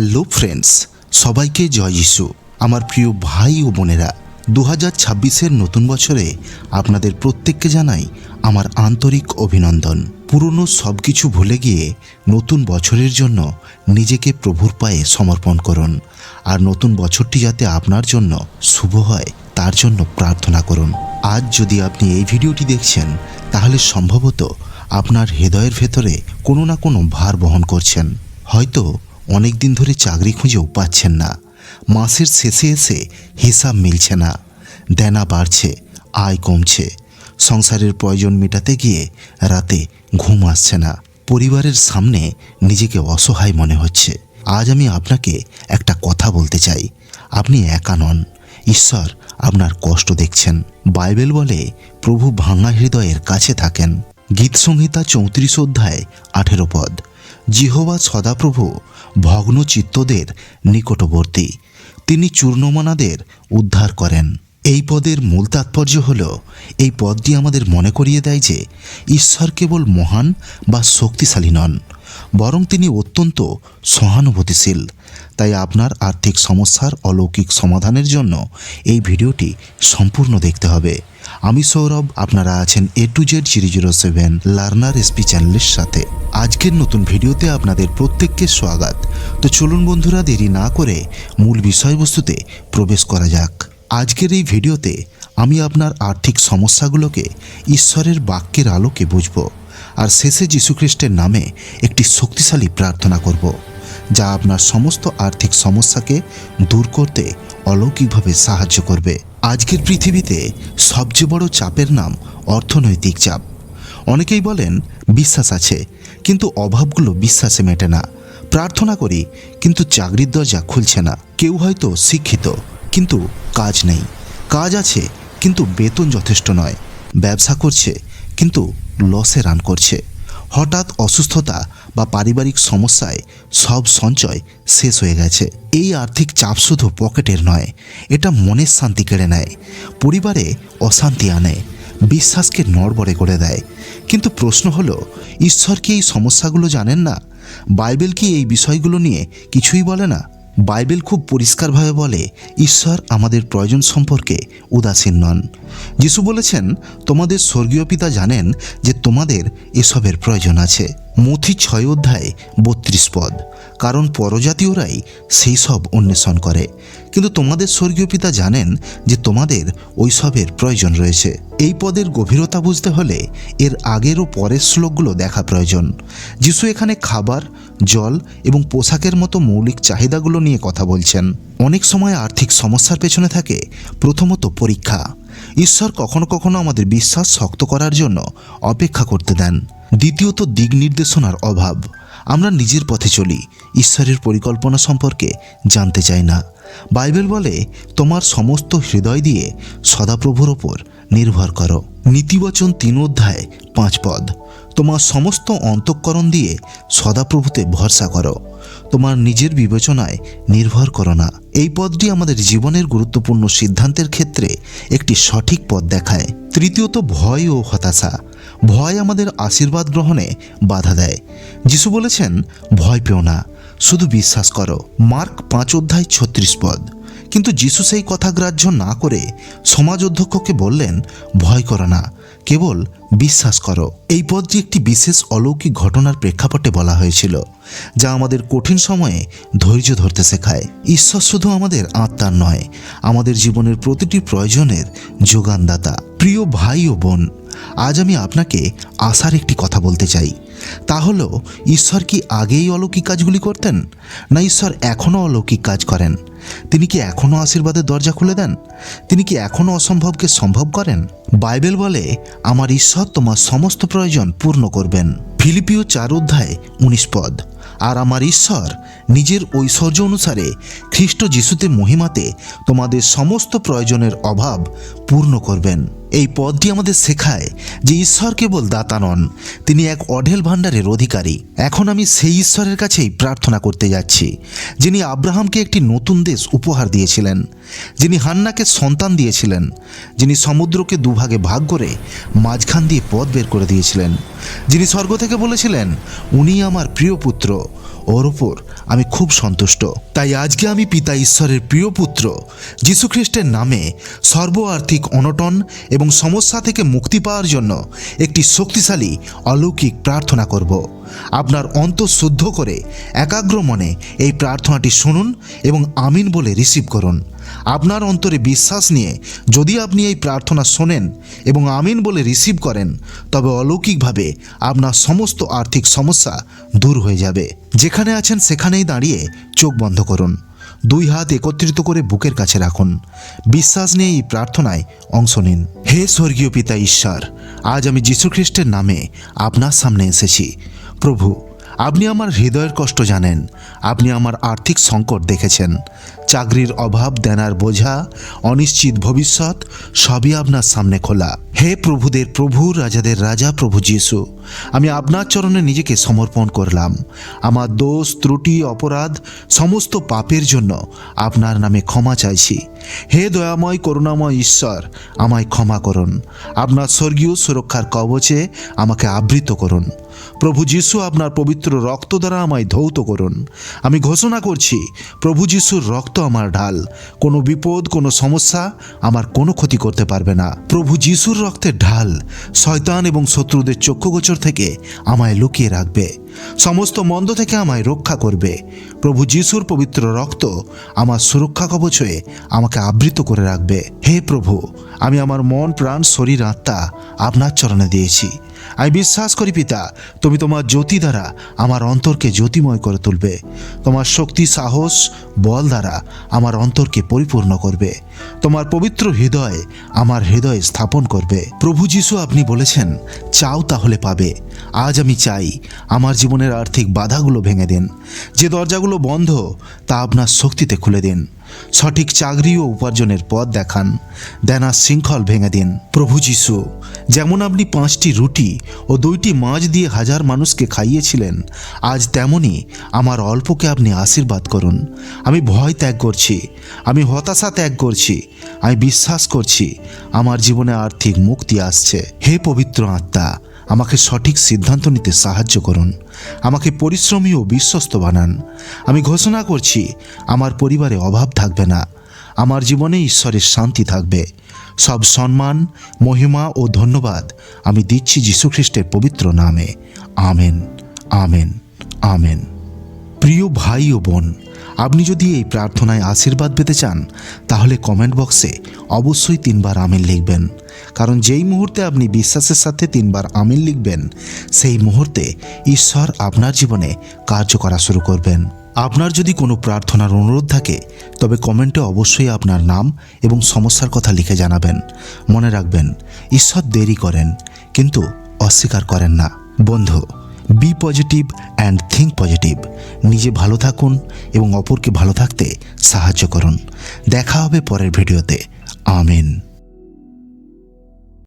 Hello friends, সবাইকে জয় যিশু। আমার প্রিয় ভাই ও বোনেরা দু হাজার ছাব্বিশের নতুন বছরে আপনাদের প্রত্যেককে জানাই আমার আন্তরিক অভিনন্দন। পুরনো সব কিছু ভুলে গিয়ে নতুন বছরের জন্য নিজেকে প্রভুর পায়ে সমর্পণ করুন। আর নতুন বছরটি যাতে আপনার জন্য শুভ হয়, তার জন্য প্রার্থনা করুন। আজ যদি আপনি এই ভিডিওটি দেখছেন, তাহলে সম্ভবত আপনার হৃদয়ের ভেতরে কোনো না কোনো ভার বহন করছেন। হয়তো অনেক দিন ধরে চাকরি খুঁজেও পাচ্ছেন না। মাসের শেষে এসে হিসাব মিলছে না। দেনা বাড়ছে, আয় কমছে। সংসারের প্রয়োজন মেটাতে গিয়ে রাতে ঘুম আসছে না। পরিবারের সামনে নিজেকে অসহায় মনে হচ্ছে। আজ আমি আপনাকে একটা কথা বলতে চাই। আপনি একা নন। ঈশ্বর আপনার কষ্ট দেখছেন। বাইবেল বলে, প্রভু ভাঙা হৃদয়ের কাছে থাকেন। গীত সংহিতা চৌত্রিশ অধ্যায় আঠেরো পদ। জিহোবা সদাপ্রভু ভগ্ন চিত্তদের নিকটবর্তী। তিনি চূর্ণমানাদের উদ্ধার করেন। এই পদের মূল তাৎপর্য হল, এই পদটি আমাদের মনে করিয়ে দেয় যে ঈশ্বর কেবল মহান বা শক্তিশালী নন। বরং তিনি অত্যন্ত সহানুভূতিশীল। তাই আপনার আর্থিক সমস্যার অলৌকিক সমাধানের জন্য এই ভিডিওটি সম্পূর্ণ দেখতে হবে। আমি সৌরভ, আপনারা আছেন A to Z zero zero seven learner SP চ্যানেলের সাথে। আজকের নতুন ভিডিওতে আপনাদের প্রত্যেককে স্বাগত। তো চলুন বন্ধুরা, দেরি না করে মূল বিষয়বস্তুতে প্রবেশ করা যাক। আজকের এই ভিডিওতে আমি আপনার আর্থিক সমস্যাগুলোকে ঈশ্বরের বাক্যের আলোকে বুঝব। আর শেষে যীশুখ্রিস্টের নামে একটি শক্তিশালী প্রার্থনা করব, যা আপনার সমস্ত আর্থিক সমস্যাকে দূর করতে অলৌকিকভাবে সাহায্য করবে। আজকের পৃথিবীতে সবচেয়ে বড় চাপের নাম অর্থনৈতিক চাপ। অনেকেই বলেন, বিশ্বাস আছে, কিন্তু অভাবগুলো বিশ্বাসে মেটে না। প্রার্থনা করি, কিন্তু চাকরির দরজা খুলছে না। কেউ হয়তো শিক্ষিত, কিন্তু কাজ নেই। কাজ আছে, কিন্তু বেতন যথেষ্ট নয়। ব্যবসা করছে, কিন্তু লসে রান করছে। হঠাৎ অসুস্থতা বা পারিবারিক সমস্যায় সব সঞ্চয় শেষ হয়ে গেছে। এই আর্থিক চাপ শুধু পকেটের নয়, এটা মনের শান্তি কেড়ে নেয়, পরিবারে অশান্তি আনে, বিশ্বাসকে নড়বড়ে করে দেয়। কিন্তু প্রশ্ন হলো, ঈশ্বর কি এই সমস্যাগুলো জানেন না? বাইবেল কি এই বিষয়গুলো নিয়ে কিছুই বলে না? বাইবেল খুব পরিষ্কারভাবে বলে, ঈশ্বর আমাদের প্রয়োজন সম্পর্কে উদাসীন নন। যিশু বলেছেন, তোমাদের স্বর্গীয় পিতা জানেন যে তোমাদের এসবের প্রয়োজন আছে। মথি ছয় অধ্যায় বত্রিশ পদ। কারণ পরজাতীয়রাই সেই সব অন্বেষণ করে। কিন্তু তোমাদের স্বর্গীয় পিতা জানেন যে তোমাদের ওইসবের প্রয়োজন রয়েছে। এই পদের গভীরতা বুঝতে হলে এর আগের ও পরের শ্লোকগুলো দেখা প্রয়োজন। যিশু এখানে খাবার, জল এবং পোশাকের মতো মৌলিক চাহিদাগুলো নিয়ে কথা বলছেন। অনেক সময় আর্থিক সমস্যার পেছনে থাকে প্রথমত পরীক্ষা। ঈশ্বর কখনো কখনো আমাদের বিশ্বাস শক্ত করার জন্য অপেক্ষা করতে দেন। দ্বিতীয়ত দিক নির্দেশনার অভাব। আমরা নিজের পথে চলি, ঈশ্বরের পরিকল্পনা সম্পর্কে জানতে চাই না। বাইবেল বলে, তোমার সমস্ত হৃদয় দিয়ে সদাপ্রভুর ওপর নির্ভর করো। নীতিবচন তিন অধ্যায় পাঁচ পদ। তোমার সমস্ত অন্তঃকরণ দিয়ে সদাপ্রভুতে ভরসা করো। তোমার নিজের বিবেচনায় নির্ভর করো না। এই পদটি আমাদের জীবনের গুরুত্বপূর্ণ সিদ্ধান্তের ক্ষেত্রে একটি সঠিক পথ দেখায়। তৃতীয়ত, ভয় ও হতাশা। ভয় আমাদের আশীর্বাদ গ্রহণে বাধা দেয়। যিশু বলেছেন, ভয় পেও না, শুধু বিশ্বাস করো। মার্ক পাঁচ অধ্যায় ছত্রিশ পদ। কিন্তু যিশু সেই কথা গ্রাহ্য না করে সমাজ অধ্যক্ষকে বললেন, ভয় করো না কেবল বিশ্বাস করো। এই পদটি একটি বিশেষ অলৌকিক ঘটনার প্রেক্ষাপটে বলা হয়েছিল, যা আমাদের কঠিন সময়ে ধৈর্য ধরতে শেখায়। ঈশ্বর শুধু আমাদের আত্মার নয়, আমাদের জীবনের প্রতিটি প্রয়োজনের যোগানদাতা। প্রিয় ভাই ও বোন, আজ আমি আপনাকে আশার একটি কথা বলতে চাই। তা হলো ঈশ্বর কি আগেই অলৌকিক কাজগুলি করতেন, না ঈশ্বর এখনও অলৌকিক কাজ করেন? তিনি কি এখনও আশীর্বাদের দরজা খুলে দেন? তিনি কি এখনও অসম্ভবকে সম্ভব করেন? বাইবেল বলে, আমার ঈশ্বর তোমার সমস্ত প্রয়োজন পূর্ণ করবেন। ফিলিপিও চার অধ্যায় উনিশ পদ। আর আমার ঈশ্বর নিজের ঐশ্বর্য অনুসারে খ্রিস্ট যিশুতে মহিমাতে তোমাদের সমস্ত প্রয়োজনের অভাব পূর্ণ করবেন। এই পদটি আমাদের শেখায় যে ঈশ্বর কেবল দাতা নন, তিনি এক অঢেল ভাণ্ডারের অধিকারী। এখন আমি সেই ঈশ্বরের কাছেই প্রার্থনা করতে যাচ্ছি, যিনি আব্রাহামকে একটি নতুন দেশ উপহার দিয়েছিলেন, যিনি হান্নাকে সন্তান দিয়েছিলেন, যিনি সমুদ্রকে দুভাগে ভাগ করে মাঝখান দিয়ে পথ বের করে দিয়েছিলেন, যিনি স্বর্গ থেকে বলেছিলেন উনি আমার প্রিয় পুত্র ওর ওপর আমি খুব সন্তুষ্ট। তাই আজকে আমি পিতা ঈশ্বরের প্রিয় পুত্র, যীশুখ্রিস্টের নামে সর্ব আর্থিক অনটন এবং সমস্যা থেকে মুক্তি পাওয়ার জন্য একটি শক্তিশালী অলৌকিক প্রার্থনা করব। আপনার অন্তর শুদ্ধ করে একাগ্র মনে এই প্রার্থনাটি শুনুন এবং আমিন বলে রিসিভ করুন। আপনার অন্তরে বিশ্বাস নিয়ে যদি আপনি এই প্রার্থনা শোনেন এবং আমিন বলে রিসিভ করেন, তবে অলৌকিকভাবে আপনার সমস্ত আর্থিক সমস্যা দূর হয়ে যাবে। যেখানে আছেন সেখানেই দাঁড়িয়ে চোখ বন্ধ করুন। দুই হাত একত্রিত করে বুকের কাছে রাখুন। বিশ্বাস নিয়ে এই প্রার্থনায় অংশ নিন। হে স্বর্গীয় পিতা ঈশ্বর, আজ আমি যীশুখ্রিস্টের নামে আপনার সামনে এসেছি। প্রভু আপনি আমার হৃদয়ের কষ্ট জানেন। আপনি আমার আর্থিক সংকট দেখেছেন। চাকরির অভাব দেনার বোঝা, অনিশ্চিত ভবিষ্যৎ, সবই আপনার সামনে খোলা। হে প্রভুদের প্রভু, রাজাদের রাজা প্রভু যিশু, আমি আপনার চরণে নিজেকে সমর্পণ করলাম। আমার দোষ, ত্রুটি, অপরাধ, সমস্ত পাপের জন্য আপনার নামে ক্ষমা চাইছি। হে দয়াময়, করুণাময় ঈশ্বর, আমায় ক্ষমা করুন। আপনার স্বর্গীয় সুরক্ষার কবচে আমাকে আবৃত করুন। প্রভু যিশু, আপনার পবিত্র রক্ত দ্বারা আমায় ধৌত করুন। আমি ঘোষণা করছি, প্রভু যিশুর রক্ত আমার ঢাল। কোনো বিপদ, কোনো সমস্যা আমার কোনো ক্ষতি করতে পারবে না। প্রভু যিশুর রক্তের ঢাল শয়তান এবং শত্রুদের চক্ষুগোচর থেকে আমায় লুকিয়ে রাখবে। সমস্ত মন্দ থেকে আমায় রক্ষা করবে। প্রভু যিশুর পবিত্র রক্ত আমার সুরক্ষা কবচ হয়ে আমাকে আবৃত করে রাখবে। হে প্রভু আমি আমার মন, প্রাণ, শরীর, আত্মা আপনার চরণে দিয়েছি। আমি বিশ্বাস করি পিতা, তুমি তোমার জ্যোতি দ্বারা আমার অন্তরকে জ্যোতিময় করে তুলবে। তোমার শক্তি, সাহস, বল দ্বারা আমার অন্তরকে পরিপূর্ণ করবে। তোমার পবিত্র হৃদয় আমার হৃদয়ে স্থাপন করবে। প্রভু যিশু আপনি বলেছেন, চাও তাহলে পাবে। আজ আমি চাই আমার জীবনের আর্থিক বাধাগুলো ভেঙে দিন। যে দরজাগুলো বন্ধ, তা আপনার শক্তিতে খুলে দিন। সঠিক চাকরি ও উপার্জনের পথ দেখান। দেনা শৃঙ্খল ভেঙে দিন। প্রভু যিশু, যেমন আপনি পাঁচটি রুটি ও দুইটি মাছ দিয়ে হাজার মানুষকে খাইয়েছিলেন, আজ তেমনই আমার অল্পকে আপনি আশীর্বাদ করুন। আমি ভয় ত্যাগ করছি, আমি হতাশা ত্যাগ করছি, আমি বিশ্বাস করছি, আমার জীবনে আর্থিক মুক্তি আসছে। হে পবিত্র আত্মা আমাকে সঠিক সিদ্ধান্ত নিতে সাহায্য করুন। আমাকে পরিশ্রমী ও বিশ্বস্ত বানান। আমি ঘোষণা করছি, আমার পরিবারে অভাব থাকবে না। আমার জীবনে ঈশ্বরের শান্তি থাকবে। সব সম্মান, মহিমা ও ধন্যবাদ আমি দিচ্ছি যীশুখ্রিস্টের পবিত্র নামে। Amen amen amen. প্রিয় ভাই ও বোন আপনি যদি এই প্রার্থনায় আশীর্বাদ পেতে চান, তাহলে কমেন্ট বক্সে অবশ্যই তিনবার আমিন লিখবেন। কারণ যেই মুহূর্তে আপনি বিশ্বাসের সাথে তিনবার আমিন লিখবেন, সেই মুহূর্তে ঈশ্বর আপনার জীবনে কার্য করা শুরু করবেন। আপনার যদি কোনো প্রার্থনার অনুরোধ থাকে, তবে কমেন্টে অবশ্যই আপনার নাম এবং সমস্যার কথা লিখে জানাবেন। মনে রাখবেন, ঈশ্বর দেরি করেন, কিন্তু অস্বীকার করেন না। বন্ধু be positive and think positive নিজে ভালো থাকুন এবং অপরকে ভালো থাকতে সাহায্য করুন। দেখা হবে পরের ভিডিওতে। আমিন।